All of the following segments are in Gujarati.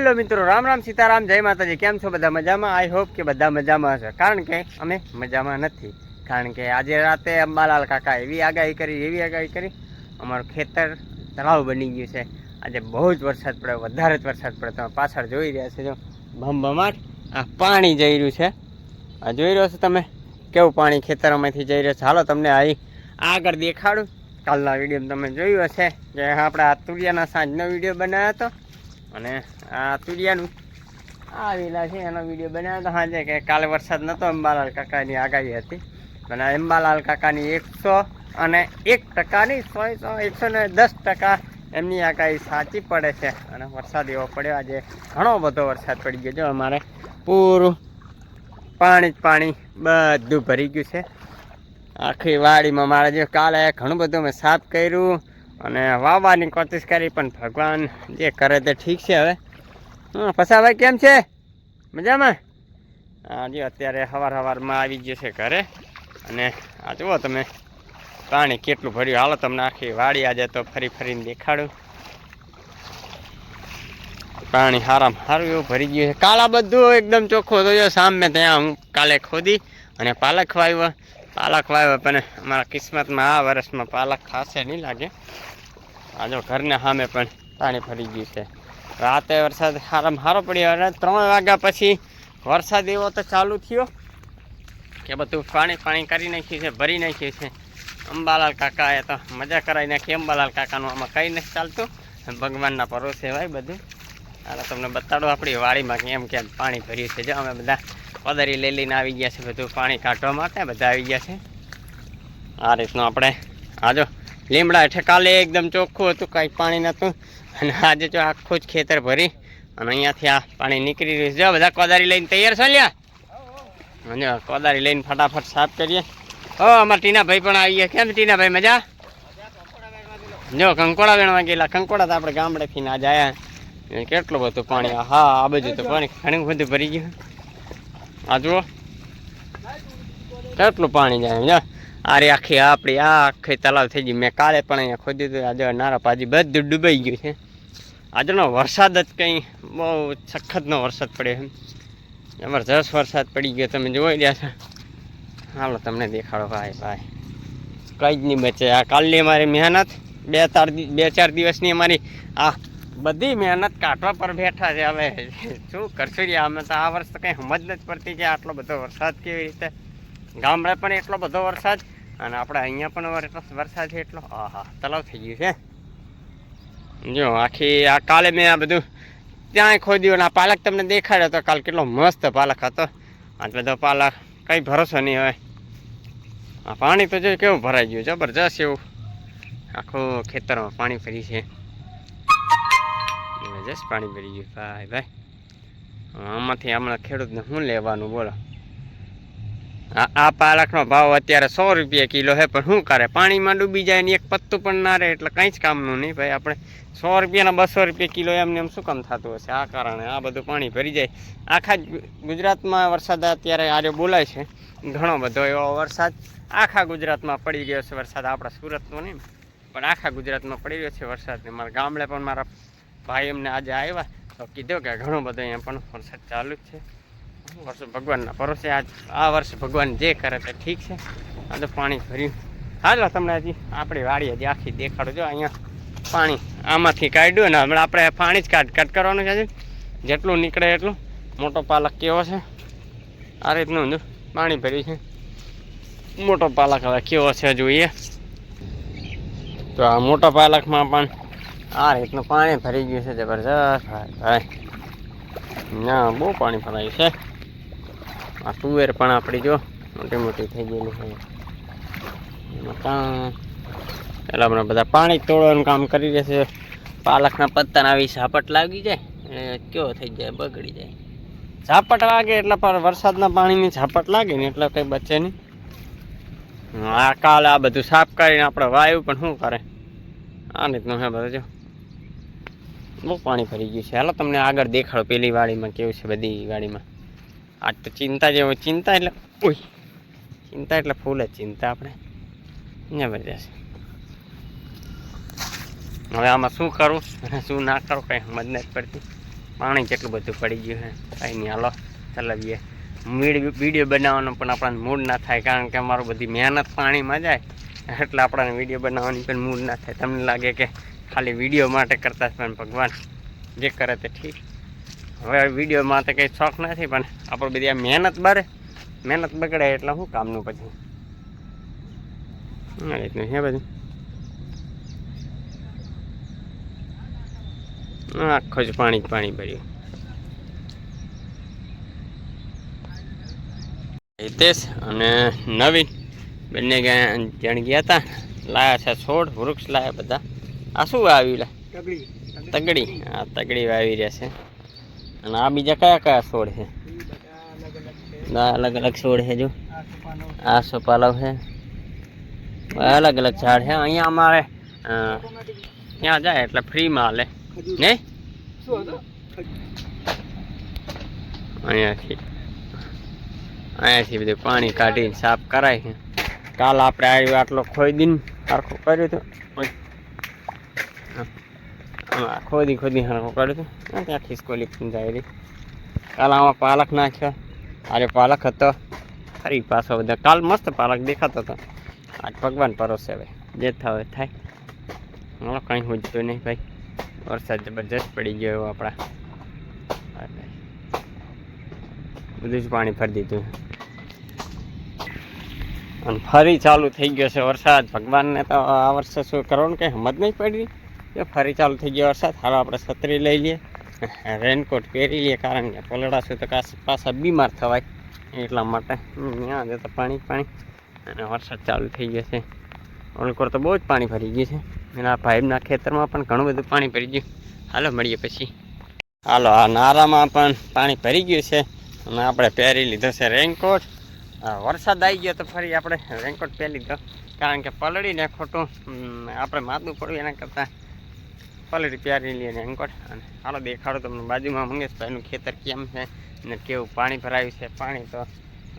હેલો મિત્રો, રામ રામ સીતારામ, જય માતાજી. કેમ છો બધા મજામાં? આઈ હોપ કે બધા મજામાં હશે. કારણ કે અમે મજામાં નથી. કારણ કે આજે રાતે અંબાલાલ કાકા એવી આગાહી કરી, એવી આગાહી કરી. અમારું ખેતર તળાવ બની ગયું છે. આજે બહુ જ વરસાદ પડ્યો વધારે જ વરસાદ પડ્યો તમે પાછળ જોઈ રહ્યા છો જો, ભમભમાટ આ પાણી જઈ રહ્યું છે. આ જોઈ રહ્યો છો તમે? કેવું પાણી ખેતરોમાંથી જઈ રહ્યો છે? હાલો તમને અહીં આગળ દેખાડું. કાલના વીડિયો તમે જોયું હશે કે આપણે આ તુરિયાના સાંજનો વીડિયો બનાવ્યો હતો. અને આ તુરિયાનું આ વેલા છે, એનો વીડિયો બનાવ્યો હતો સાંજે કે કાલે વરસાદ નહોતો અંબાલાલ કાકાની આગાહી હતી. અને અંબાલાલ કાકાની એકસો અને એક ટકાની સો સો, એકસો ને દસ ટકા એમની આગાહી સાચી પડે છે. અને વરસાદ એવો પડ્યો, આજે ઘણો બધો વરસાદ પડી ગયો. છે અમારે પૂરું પાણી જ પાણી બધું ભરી ગયું છે. આખી વાડીમાં મારે જે કાલે ઘણું બધું મેં સાફ કર્યું. અને વાવવાની કોશિશ કરી, પણ ભગવાન જે કરે તે ઠીક છે હવે. હા ફસાભાઈ કેમ છે? મજામાં? હા, જો અત્યારે સવાર સવારમાં આવી ગયો છે ઘરે. અને આ જુઓ તમે, પાણી કેટલું ભર્યું. હાલો તમને આખી વાડી આજે તો ફરી ફરીને દેખાડું. પાણી સારામાં સારું એવું ભરી ગયું છે. કાલા બધું એકદમ ચોખ્ખો થયો સામે ત્યાં હું કાલે ખોદી અને પાલક વાવ્યો. પાલક વાવ્યો, પણ અમારા કિસ્મતમાં આ વર્ષમાં પાલક ખાશે નહીં લાગે. આ જો ઘરને સામે પણ પાણી ભરી ગયું છે. રાતે વરસાદ સારામાં સારો પડ્યો અને ત્રણ વાગ્યા પછી વરસાદ એવો તો ચાલુ થયો કે બધું પાણી પાણી કરી નાખ્યું છે, ભરી નાખ્યું છે. અંબાલાલ કાકાએ તો મજા કરાવી નાખી. અંબાલાલ કાકાનું આમાં કંઈ નથી ચાલતું. ભગવાનના ભરોસે ભાઈ બધું. હાલો તમને બતાડો આપણી વાડીમાં કેમ કેમ પાણી ભર્યું છે. જો અમે બધા પદરી લઈ લઈને આવી ગયા છે બધું પાણી કાઢવા માટે. બધા આવી ગયા છે. આ રીતનું આપણે આ જો લીમડા એટલે કાલે એકદમ ચોખ્ખું હતું, કાંઈ પાણી નહોતું. અને આજે જો આખું જ ખેતર ભરી અને અહીંયાથી આ પાણી નીકળી રહ્યું જો બધા કોદારી લઈને તૈયાર છો લ્યા? અને કોદારી લઈને ફટાફટ સાફ કરીએ. ઓ, અમારા ટીનાભાઈ પણ આવી ગયા. કેમ ટીનાભાઈ, મજા? જો, કંકોડા વેણવા ગયેલા. કંકોડા તો આપણે ગામડેથી ના જાય કેટલું બધું પાણી. હા આ બાજુ તો પાણી ઘણું બધું ભરી ગયું. આ જુઓ. કેટલું પાણી જાય જો. આ રે આખી આપણી આખી તલાવ થઈ ગઈ. મેં કાલે પણ અહીંયા ખોદ્યું હતું આજે નારા પાજી બધું ડૂબાઈ ગયું છે. આજનો વરસાદ જ કંઈ બહુ સખતનો વરસાદ પડ્યો છે. જબરજસ્ત વરસાદ પડી ગયો. તમે જોઈ રહ્યા છો. હાલો તમને દેખાડો. ભાઈ ભાઈ. કંઈ જ નહીં બચે. આ કાલની અમારી મહેનત, બે ચાર બે ચાર દિવસની અમારી આ બધી મહેનત કાઢવા પર બેઠા છે હવે. શું કરશું રે અમે તો આ વર્ષ તો કંઈ સમજ નથી પડતી કે આટલો બધો વરસાદ કેવી રીતે. ગામડે પણ એટલો બધો વરસાદ અને આપણે અહીંયા પણ એટલો વરસાદ છે એટલો. આહા, તલાવ થઈ ગયું છે જો, આખી, આ કાલે મેં આ બધું ત્યાં ખોદ્યું અને આ પાલક તમને દેખાડ્યો તો કાલ કેટલો મસ્ત પાલક હતો. આ બધો પાલક કંઈ ભરોસો નહીં હોય. આ પાણી તો જો કેવું ભરાઈ ગયું, જબરજસ્ત એવું. આખું ખેતરમાં પાણી ભરી છે. જબરજસ્ત પાણી ભરી ગયું. ભાઈ ભાઈ. આમાંથી હમણાં ખેડૂતને શું લેવાનું બોલો? આ પાલકનો ભાવ અત્યારે સો રૂપિયા કિલો છે, પણ શું કરે? પાણીમાં ડૂબી જાય ને એક પત્તું પણ ના રહે, એટલે કંઈ જ કામનું નહીં ભાઈ. આપણે સો રૂપિયાના બસો રૂપિયા કિલો એમને એમ શું કામ થતું હશે? આ કારણે આ બધું પાણી ભરી જાય. આખા ગુજરાતમાં વરસાદ અત્યારે આર્યો બોલાય છે. ઘણો બધો એવો વરસાદ આખા ગુજરાતમાં પડી ગયો છે. વરસાદ આપણા સુરતનો નહીં, પણ આખા ગુજરાતમાં પડી રહ્યો છે વરસાદને મારા ગામડે પણ મારા ભાઈ એમને આજે આવ્યા, તો કીધું કે ઘણો બધો અહીંયા પણ વરસાદ ચાલુ જ છે. વર્ષ ભગવાનના ભરોસે આજ આ વર્ષ ભગવાન જે કરે તે ઠીક છે. આ તો પાણી ભર્યું. હાલો તમને હજી આપણી વાડી હજી આખી દેખાડો. જો અહીંયા પાણી આમાંથી કાઢ્યું ને હમણાં આપણે પાણી જ કાઢ કટ કરવાનું છે જેટલું નીકળે એટલું. મોટો પાલક કેવો છે? આ રીતનું પાણી ભર્યું છે. મોટો પાલક હવે કેવો છે જોઈએ. તો આ મોટા પાલકમાં પણ આ રીતનું પાણી ભરી ગયું છે. જબરજસ્ત. ભાઈ. ના, બહુ પાણી ભરાયું છે. આ તુવેર પણ આપણી જો મોટી મોટી થઈ ગયેલી છે. પેલા આપણે બધા પાણી તોડવાનું કામ કરી રહ્યા છે. પાલકના પત્તાના આવી ઝાપટ લાગી જાય એ કયો થઈ જાય, બગડી જાય. ઝાપટ લાગે એટલે પણ વરસાદના પાણીની ઝાપટ લાગે ને એટલે કંઈ બચે નહીં. આ કાલે આ બધું સાફ કરીને આપણે વાયુ પણ શું કરે? આ રીતનું છે બધું જો. બહુ પાણી ભરી ગયું છે. હાલો તમને આગળ દેખાડો. પેલી વાડીમાં કેવું છે બધી વાડીમાં? આજ તો ચિંતા જેવો ચિંતા એટલે ઓય ચિંતા એટલે ફૂલ જ ચિંતા આપણે. જબરજસ્ત હવે આમાં શું કરું? અને શું ના કરું કંઈ સમજ નથી પડતી. પાણી કેટલું બધું પડી ગયું છે. કાંઈ નહીં, હાલો, ચલાવીએ. વીડિયો બનાવવાનો પણ આપણને મૂડ ના થાય, કારણ કે અમારું બધી મહેનત પાણીમાં જાય. એટલે આપણને વીડિયો બનાવવાની પણ મૂડ ના થાય. તમને લાગે કે ખાલી વીડિયો માટે કરતા પણ ભગવાન જે કરે તે ઠીક. હવે વિડીયોમાં તો કંઈ શોખ નથી પણ આપણે બધી આ મહેનત બરે. મહેનત બગડે એટલે શું કામનું પછી? આ રીતનું છે બધું. આખો જ પાણી પાણી ભર્યું. હિતેશ અને નવીન બંને ગયા જણ ગયા હતા લાયા છે છોડ વૃક્ષ લાયા બધા. આ શું વાવ્યું તગડી. તગડી. આ તગડી વાવી રહ્યા છે. અને આ બીજા કયા કયા છોડ છે? આ અલગ અલગ છોડ છે જો. આ સોપાલવ છે. અલગ અલગ ઝાડ છે. અહીંયા અમારે અ, ત્યાં જાય એટલે ફ્રીમાં હાલે નહીં? અહીંયાથી અહીંયાથી બધું પાણી કાઢીને સાફ કરાય છે. કાલ આપણે આવ્યું આટલો ખોઈ દીને સરખું કર્યું હતું. ઓય. હા. આમાં ખોદી ખોદી સરખું કર્યું હતું ત્યાં ખિસકોલી પણ જાય કાલ આમાં પાલક નાખ્યો. અરે પાલક હતો. ફરી પાછો બધા. કાલ મસ્ત પાલક દેખાતો હતો. આજ ભગવાન પરોસે હવે. જે થાય થાય. હાલો, કંઈ હોજતું નહીં ભાઈ. વરસાદ જબરજસ્ત પડી ગયો એવો આપણા. બધું જ પાણી ભરી દીધું. અને ફરી ચાલુ થઈ ગયો છે વરસાદ. ભગવાનને તો આ વર્ષે શું કરવાનું કંઈ સમજ નહીં પડી. જો ફરી ચાલુ થઈ ગયો વરસાદ. હાલો આપણે છત્રી લઈ લઈએ. રેનકોટ પહેરી લઈએ કારણ કે પલડાશું તો પાછા બીમાર થવાય એટલા માટે. ત્યાં જતો પાણી પાણી. અને વરસાદ ચાલુ થઈ ગયો છે. ઓલકોર તો બહુ જ પાણી ભરી ગયું છે. એના ભાઈના ખેતરમાં પણ ઘણું બધું પાણી ભરી ગયું. હાલો મળીએ પછી. હાલો, આ નારામાં પણ પાણી ભરી ગયું છે. અને આપણે પહેરી લીધો છે રેનકોટ. વરસાદ આવી ગયો તો ફરી આપણે રેનકોટ પહેરી લીધો. કારણ કે પલળીને ખોટું આપણે માથું પડ્યું એના કરતાં. પલળી પ્યારી લઈએ રેનકોટ અને હાલો દેખાડો તમને. બાજુમાં મંગેશભાઈનું ખેતર કેમ છે ને કેવું પાણી ભરાયું છે પાણી તો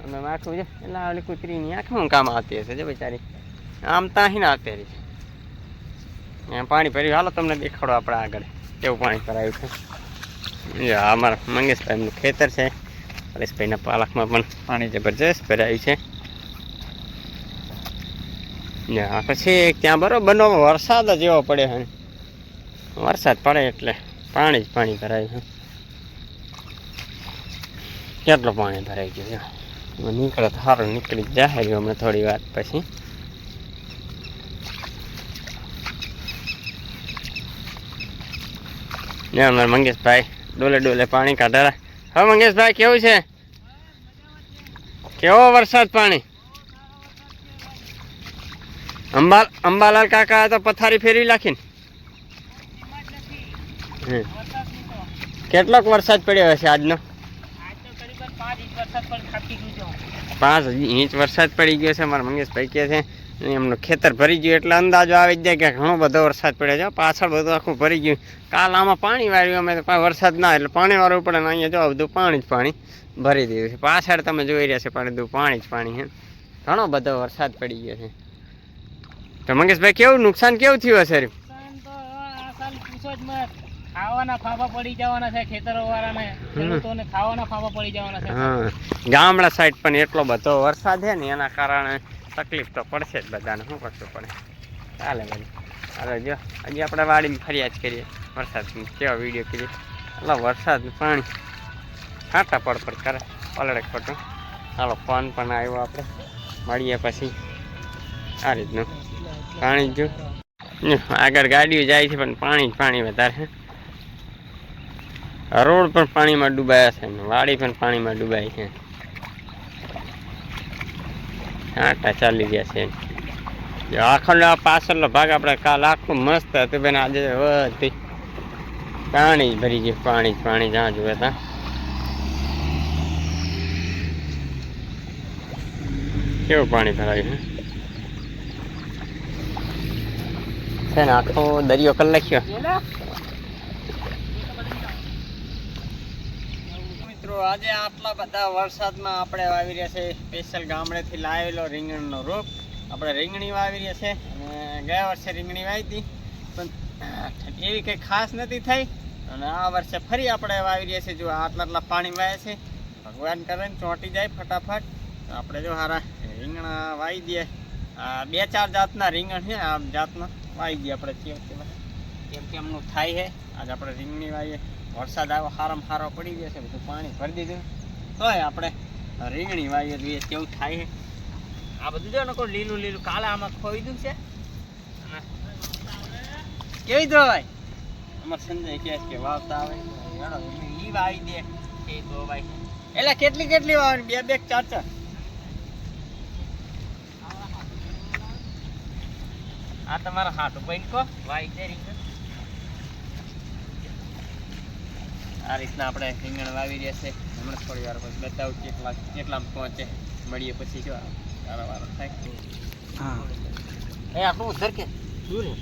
અમે આખું છે એટલે ઓલી કૂતરીની આંખમાં કામ આવતી હશે જો બિચારી. આમ ત્યાં ના આવતી રહી પાણી ભર્યું. હાલો તમને દેખાડો આપણે આગળ. કેવું પાણી ભરાયું છે. જો અમારા મંગેશભાઈનું ખેતર છે. હરેશભાઈના પાલકમાં પણ પાણી જબરજસ્ત ભરાયું છે. પછી ત્યાં બરોબરનો વરસાદ જ એવો પડે છે વરસાદ પડે એટલે પાણી જ પાણી ભરાય છે. કેટલું પાણી ભરાઈ ગયું નીકળે તો સારું નીકળી જાય રહ્યું હમણાં થોડી વાર પછી. ને અમારા મંગેશભાઈ ડોલે ડોલે પાણી કાઢેલા હા મંગેશભાઈ કેવું છે? કેવો વરસાદ પાણી? અંબા અંબાલાલ કાકા તો પથારી ફેરવી નાખીને. કેટલોક વરસાદ પડ્યો હશે આજનો? પાંચ ઇંચ વરસાદ પડી ગયો છે. મારા મંગેશભાઈ કહે છે એમનું ખેતર ભરી ગયું. એટલે અંદાજો આવી જાય કે ઘણો બધો વરસાદ પડ્યો છે. પાછળ બધું આખું ભરી ગયું. કાલ આમાં પાણી વાળ્યું. અમે તો વરસાદ ના એટલે પાણી વાળવું પડે અહીંયા જો બધું પાણી જ પાણી ભરી દીધું છે. પાછળ તમે જોઈ રહ્યા છો પણ બધું પાણી જ પાણી છે. ઘણો બધો વરસાદ પડી ગયો છે. તો મંગેશભાઈ, કેવું નુકસાન કેવું થયું હશે? ખાવાના ફાફા પડી જવાના છે ખેતરો વાળાને ખેડૂતોને ખાવાના ફાફા પડી જવાના છે. હા. ગામડા સાઈડ પણ એટલો બધો વરસાદ છે ને એના કારણે તકલીફ તો પડશે જ બધાને. શું કરશું પડે? ચાલે બધું હાલો જો હજી આપણે વાડીમાં ફરિયાદ કરીએ. વરસાદ કેવા વીડિયો કરીએ? એટલે વરસાદ પાણી છાંટા પડ પડ કરે. પલડક ખોટું. ચાલો ફોન પણ આવ્યો આપણે. મળીએ પછી. આ રીતનું. પાણી જો. આગળ ગાડીઓ જાય છે પણ પાણી જ પાણી વધારે રોડ પણ પાણીમાં ડૂબાયા છે ને, વાડી પણ પાણીમાં ડૂબાઈ છે. આટા ચાલી ગયા છે. જો આખો આ પાછળનો ભાગ આપણે કાલ આખું મસ્ત હતું બેન, આજે બધી પાણી જ ભરી ગયું, પાણી જ પાણી જ્યાં જુએ ત્યાં કેવું પાણી ભરાયું છે? છે ને, આખો દરિયો કરી નાખ્યો મિત્રો, આજે આટલા બધા વરસાદમાં આપણે વાવી રહ્યા છે સ્પેશિયલ ગામડેથી લાવેલો રીંગણનો રોપ. આપણે રીંગણી વાવી રહ્યા છે ગયા વર્ષે રીંગણી વાવી હતી, પણ એવી કંઈ ખાસ નથી થઈ. અને આ વર્ષે ફરી આપણે વાવી રહ્યા છીએ જો આટલા આટલા પાણી વાય છે. ભગવાન કરે ને ચોંટી જાય ફટાફટ. આપણે જો હારા રીંગણા વાવી દઈએ. બે ચાર જાતના રીંગણ છે આ જાતના વાવી દઈએ આપણે. કેમ કેમ કેમ કેમનું થાય છે. આજે આપણે રીંગણી વાવીએ. વરસાદ આવ્યો, હારામ સારો પડી ગયો છે, બધું પાણી ભરી દીધું. તોય આપણે રીંગણી વાવીએ જોઈએ કેવું થાય આ બધું જો ને કોઈ લીલું લીલું કાલે આમાં ખોઈ દીધું છે? કેવી દો ભાઈ અમાર સંજય કહે કે વાવતા આવે. ઈ વાવી દે, એ દો ભાઈ એટલે કેટલી કેટલી વાવવાની? બે બે ચાર ચાર? આ તમારા હાથ બહેન કો વાઈ દે રીંગણ. આ રીતના આપણે રીંગણ વાવી રહ્યા છે હમણાં થોડી વાર પછી બતાવું કેટલા કેટલામાં પહોંચે મળીએ પછી જો સારા વારો થાય હા એ આપણું ઉધર કે દૂર હે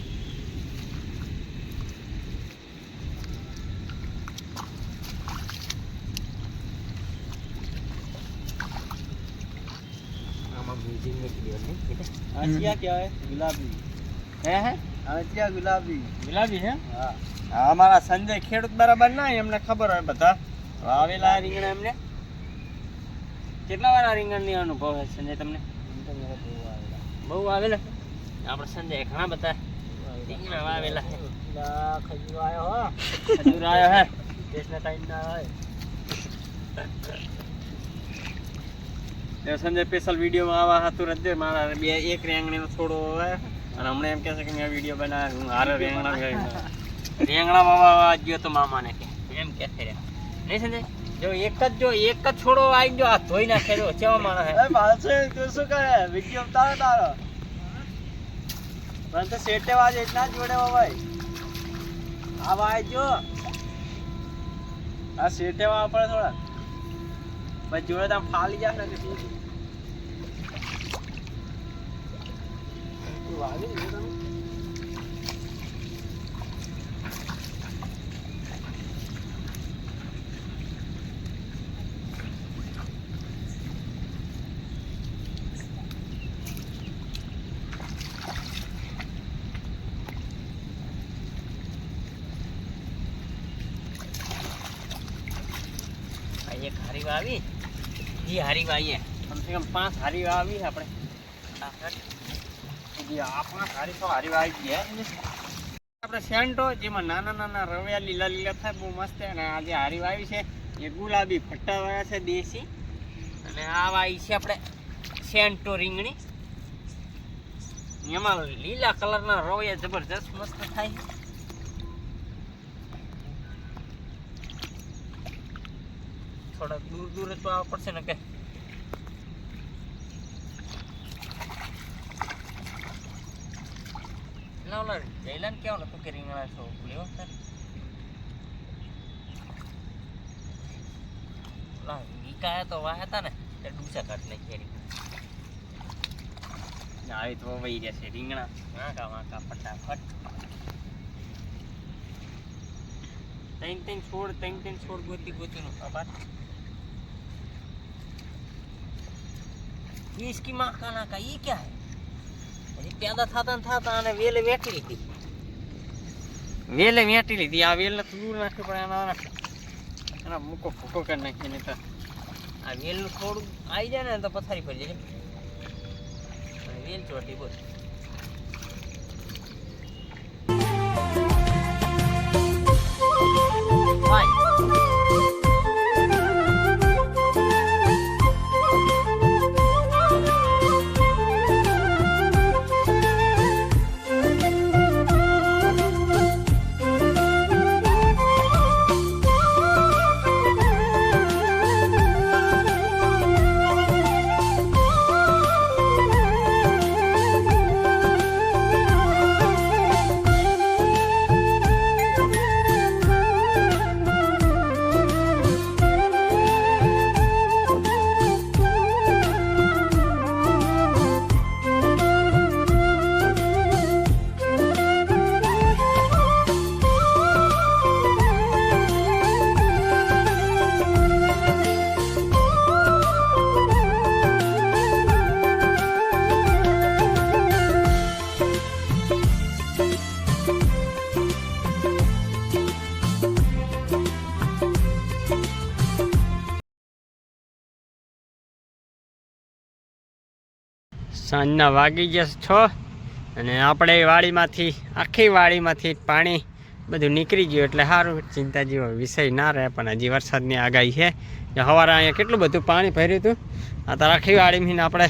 આમાં મ્યુઝિક મેં ક્લિયર નહીં બેટા આસિયા क्या है गुलाबी હે હે आसिया गुलाबी ગુલાબી હે हाँ હા અમારા સંજય ખેડૂત બરાબર ના એમને ખબર હોય બધા. વાવેલા રીંગણા એમને? કેટલા વાર રીંગણ રીંગણની અનુભવ છે સંજય તમને? બહુ આવેલા. આપણે સંજય ઘણા બધા રીંગણા વાવેલા છે. આવ્યો હો. આવ્યો હે. દેશના હોય સંજય સ્પેશિયલ વિડીયોમાં આવા હતું રજ્જો મારા બે એક રેંગણીનો છોડો અને હમણાં એમ કહેશે કે મેં વીડિયો બનાવ્યો. હું હારે રેંગણા રેંગણા માવા ગયો તો મામાને કે. એમ કે છે. નહીં સંજય જો એક જ જો એક જ છોડો આવી ગયો આ ધોઈ નાખે જો કેવો માણસ હે પાછો તું શું કરે? વીડિયો ઉતારો તારો. મને તો સેટે વાજે એટલા જોડે ભાઈ આ વાય જો આ સેટે વા પડે થોડા. ભાઈ જોડે ત્યાં ફાલી જાય ને શું? વાલી તમે વાવી ઈ હારી વાવીએ કમસે કમ પાંચ હારી વાવી આપણે. આ પાંચ હારી તો હારી વાવી ગયા. આપણે સેન્ટો જેમાં નાના નાના રવ્યા લીલા લીલા થાય બહુ મસ્ત છે. અને આ જે હારી વાવી છે એ ગુલાબી ફટ્ટા વાળા છે દેશી. અને આ વાવી છે આપણે સેન્ટો રીંગણી. એમાં લીલા કલરના રવ્યા જબરજસ્ત મસ્ત થાય થોડાક દૂર દૂર તો આવવા પડશે ને કે? ના ઓલા જયલાન કેવું નતું કે રીંગણા છો? લેવો તારે ઓલા વિકાયા તો વાહ હતા ને તે ડૂસા કાઢ નાખી રીંગણા. આવી તો વહી જશે રીંગણા. વાંકા વાંકા ફટાફટ. ત્રણ ત્રણ છોડ ત્રણ ત્રણ છોડ ગોતી ગોતીનું ખબર. ये इसकी माँ का ना का ये क्या है હજી પેદા થતા ને થતા અને વેલે વેટી લીધી વેલે વેટી લીધી આ વેલ તો દૂર નાખવી પડે એના એના મૂકો ફૂકો કરી નાખીએ નહીં તો આ વેલનું થોડું આવી જાય ને તો પથારી પડી જાય અને વેલ ચોટી બોલ સાંજના વાગી જશે છ અને આપણે વાડીમાંથી, આખી વાડીમાંથી પાણી બધું નીકળી ગયું એટલે સારું ચિંતા જેવો વિષય ના રહે, પણ હજી વરસાદની આગાહી છે. સવારે અહીંયા કેટલું બધું પાણી ભર્યું હતું? આ તો આખી વાડીમાં આપણે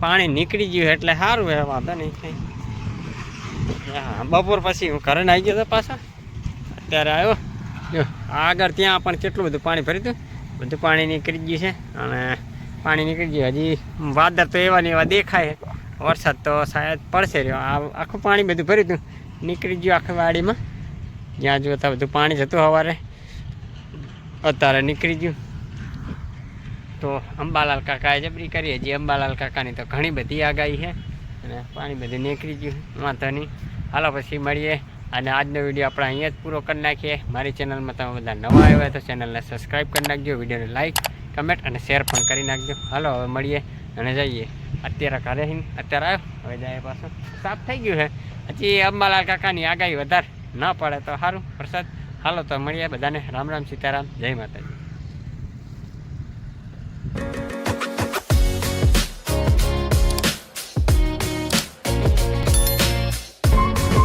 પાણી નીકળી ગયું એટલે સારું એ વાંધો નહીં, કંઈ. હા, બપોર પછી હું ઘરે આવી ગયો હતો પાછા. અત્યારે આવ્યો. જો આગળ ત્યાં પણ કેટલું બધું પાણી ભર્યું હતું? બધું પાણી નીકળી ગયું છે અને પાણી નીકળી ગયું. હજી વાદળ તો એવા ને એવા દેખાય વરસાદ તો શાયદ પડશે રહ્યો. આ આખું પાણી બધું ભર્યું હતું. નીકળી ગયું આખી વાડીમાં. જ્યાં જોતા બધું પાણી જતું સવારે અત્યારે નીકળી ગયું. તો અંબાલાલ કાકાએ જબરી કરી. હજી અંબાલાલ કાકાની તો ઘણી બધી આગાહી છે. અને પાણી બધું નીકળી ગયું. વાંધો નહીં. હાલો પછી મળીએ. અને આજનો વીડિયો આપણે અહીંયા જ પૂરો કરી નાખીએ. મારી ચેનલમાં તમે બધા નવા આવ્યા તો ચેનલને સબસ્ક્રાઈબ કરી નાખજો. વિડીયોને લાઈક કમેન્ટ અને શેર પણ કરી નાખજો. હાલો, હવે મળીએ અને જઈએ. અત્યારે ઘરે અત્યારે આવ્યો. હવે જાય પાછું. સાફ થઈ ગયું છે. હજી અંબાલાલ કાકાની આગાહી વધારે ન પડે તો સારું. વરસાદ. હાલો તો મળીએ બધાને. રામ રામ સીતારામ. જય માતાજી.